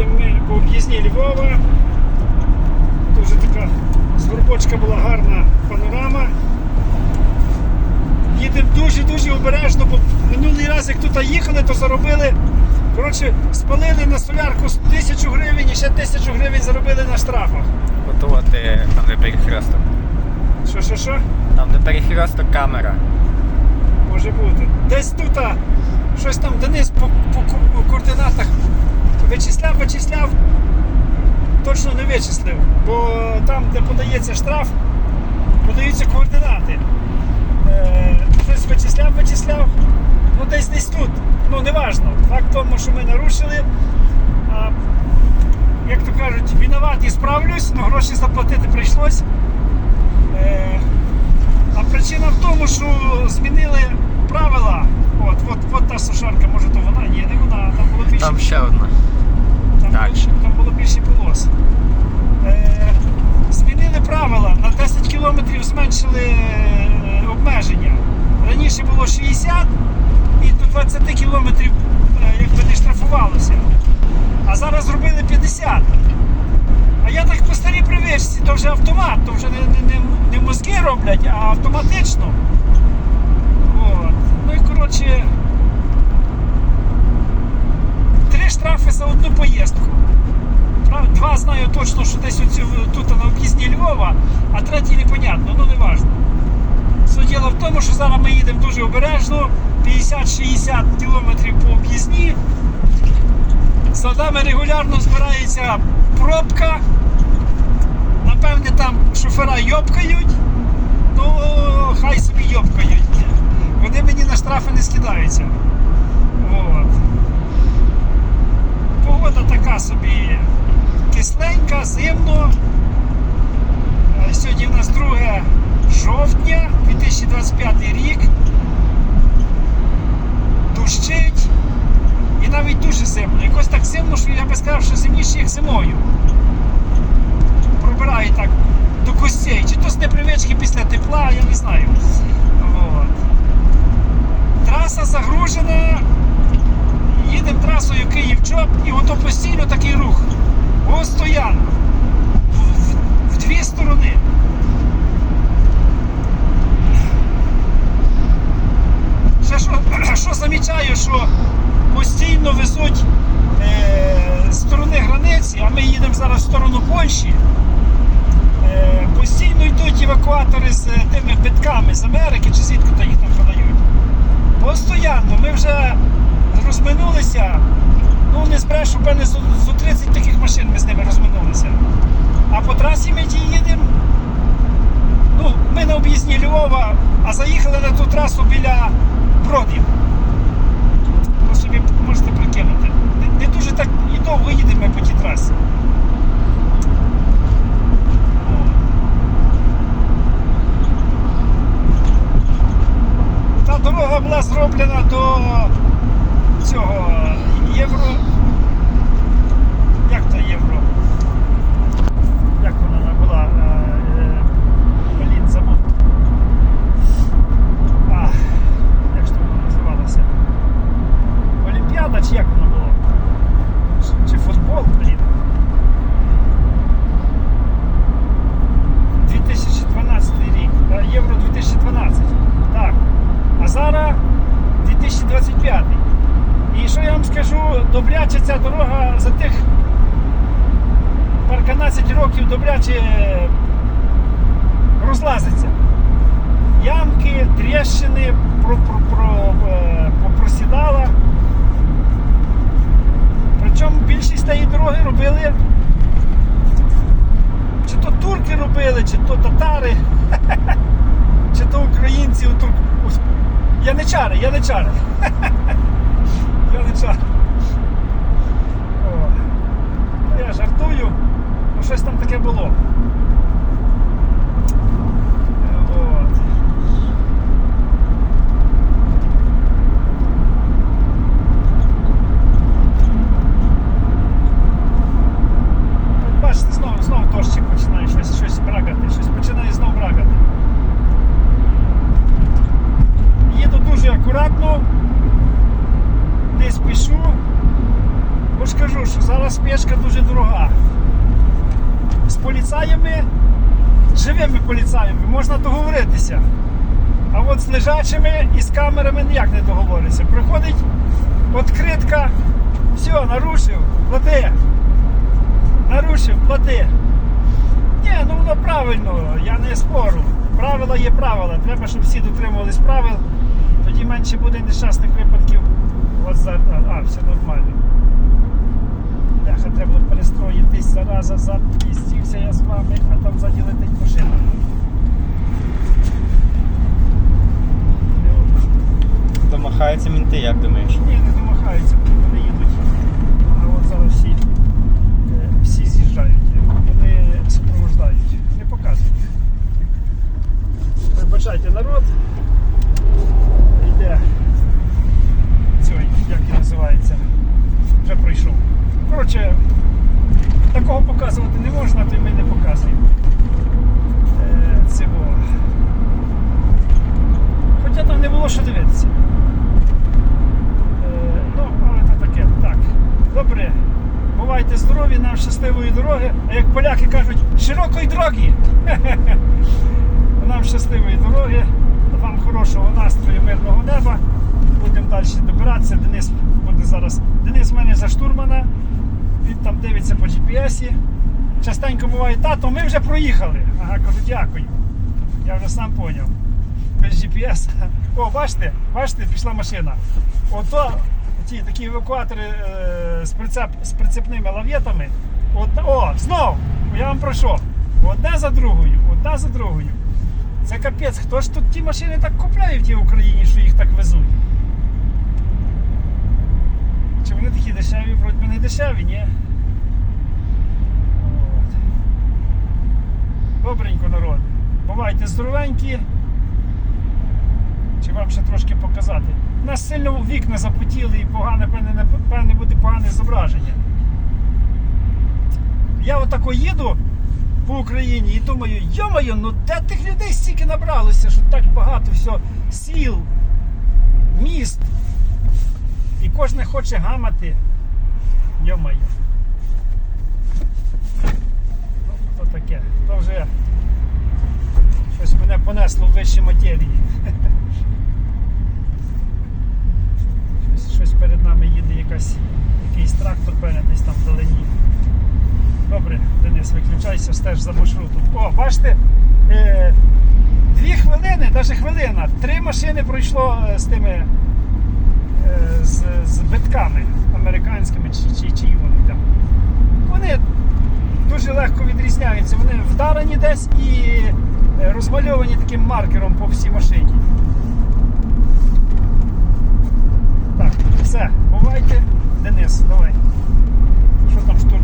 Їдемо ми по об'їзній Львова. Дуже така з горбочка була гарна панорама. Їдемо дуже-дуже обережно, бо минулий раз, як тут їхали, то заробили. Коротше, спалили на солярку тисячу гривень і ще тисячу гривень заробили на штрафах. Готувати там, де перехресток. Що, що, що? Там, де перехресток камера. Може бути. Десь тут а, щось там Денис по, по, по координатах вичисляв, вичисляв, точно не вичислив. Бо там, де подається штраф, подаються координати. Е, хтось вичисляв, вичисляв, ну десь десь тут. Ну неважно. Факт в тому, що ми нарушили. А, як то кажуть, винуватий справлюсь, але гроші заплатити прийшлось. Е, а причина в тому, що змінили правила. От, от, от та сушарка, може то вона? Ні, не вона, там було більше, Там ще одна. Там, там було більше полос. Е, змінили правила, на 10 кілометрів зменшили е, обмеження. Раніше було 60 і до 20 кілометрів е, якби не штрафувалося. А зараз зробили 50. А я так по старій привичці, то вже автомат, то вже не, не, не мозки роблять, а автоматично. От. Ну і коротше. Три штрафи за одну поїздку. Два знаю точно, що десь оці, тут на об'їзді Львова, а третій непонятно, ну не важно. Суть діла в тому, що зараз ми їдемо дуже обережно, 50-60 кілометрів по об'їзні. За нами регулярно збирається пробка. Напевне, там шофера йобкають. Ну, хай собі йобкають. Вони мені на штрафи не скидаються. От. Погода така собі кисленька, зимно. Е, Сьогодні в нас 2 жовтня 2025 рік. Дощить. І навіть дуже зимно. Якось так зимно, що я би сказав, що зимніше, як зимою. Пробирає так до костей. Чи то з непривички після тепла, я не знаю. От. Траса загружена. Їдемо трасою Київ-Чоп і ото постійно такий рух. Постоянно. В, в, в дві сторони. Ще що, що замічаю, що постійно везуть е, сторони границі, а ми їдемо зараз в сторону Польщі. Е, постійно йдуть евакуатори з е, тими битками з Америки чи звідки їх там продають. Постоянно. Ми вже розминулися. Ну, не збрешу, певне, зо 30 таких машин ми з ними розминулися. А по трасі ми ті їдемо. Ну, ми на об'їзні Львова, а заїхали на ту трасу біля Бродів. Ви собі можете прикинути. Не, не дуже так і довго їдемо по тій трасі. Та дорога була зроблена до цього євро. Як то євро? Як вона була? Е, е, Блін, забув. А, як ж то вона називалася? Олімпіада чи як воно було? Чи, чи футбол, блін? 2012 рік. Е, Євро 2012. Так. А зараз 2025. І що я вам скажу, добряче ця дорога за тих парканадцять років добряче розлазиться. Ямки, тріщини е, попросідала. Причому більшість тієї дороги робили. Чи то турки робили, чи то татари, чи то українці у турк. Яничари, яничари. Яничари. О. Ну, Я жартую, ну щось там таке було. От. Бачите, знову, знову дощик починає щось, брагати, щось починає знову брагати. Їду дуже акуратно, не спішу. що зараз спешка дуже дорога. Поліцаями, живими поліцаями, можна договоритися. А от з лежачими і з камерами ніяк не договоришся. Приходить відкритка, все, нарушив, плати. Нарушив, плати. Ні, ну воно правильно, я не спору. Правила є правила. Треба, щоб всі дотримувались правил. Тоді менше буде нещасних випадків. От за... А, все нормально. Бляха, треба було перестроїтись зараза, запістівся я з вами, а там ззаді летить машина. Домахаються мінти, як думаєш? Ні, не домахаються, вони їдуть. А от зараз всі, е, всі з'їжджають. Вони супроводжають. Не показують. Вибачайте, народ йде. Цей, як він називається, вже пройшов. Коротше, такого показувати не можна, то й ми не показуємо. Е, Цього. Хоча там не було що дивитися. Е, Ну, але це таке. Так. Добре. Бувайте здорові, нам щасливої дороги. А як поляки кажуть, широкої дороги. Нам щасливої дороги, вам хорошого настрою, мирного неба. Будемо далі добиратися. Денис буде зараз. Денис в мене за штурмана. Він там дивиться по GPS. Частенько буває, тато, ми вже проїхали. Ага, кажу, дякую. Я вже сам поняв. Без GPS. О, бачите, бачите, пішла машина. Ото ті такі евакуатори е, з, прицеп, з прицепними лав'єтами. О, знов! Я вам пройшов. Одна за другою, одна за другою. Це капець, хто ж тут ті машини так купляє в тій Україні, що їх так везуть? Чи вони такі дешеві, вроді не дешеві, ні? От. Добренько, народ. Бувайте здоровенькі. Чи вам ще трошки показати? У нас сильно вікна запотіли і погане, певне, певне буде погане зображення. Я отако їду по Україні і думаю, йомаю, ну де тих людей стільки набралося, що так багато все сіл, міст. І кожен хоче гамати. Йомаю. Ну, то таке. То вже щось мене понесло в вищі матерії. Щось, перед нами їде якась, якийсь трактор, певне, десь там вдалині. Добре, Денис, виключайся, стеж за маршрутом. О, бачите, е, дві хвилини, навіть хвилина, три машини пройшло е, з тими е, з, з битками американськими чи, чи, чи вони там. Вони дуже легко відрізняються. Вони вдарені десь і е, розмальовані таким маркером по всій машині. Все, бувайте, Денис, давай. Що там штурм?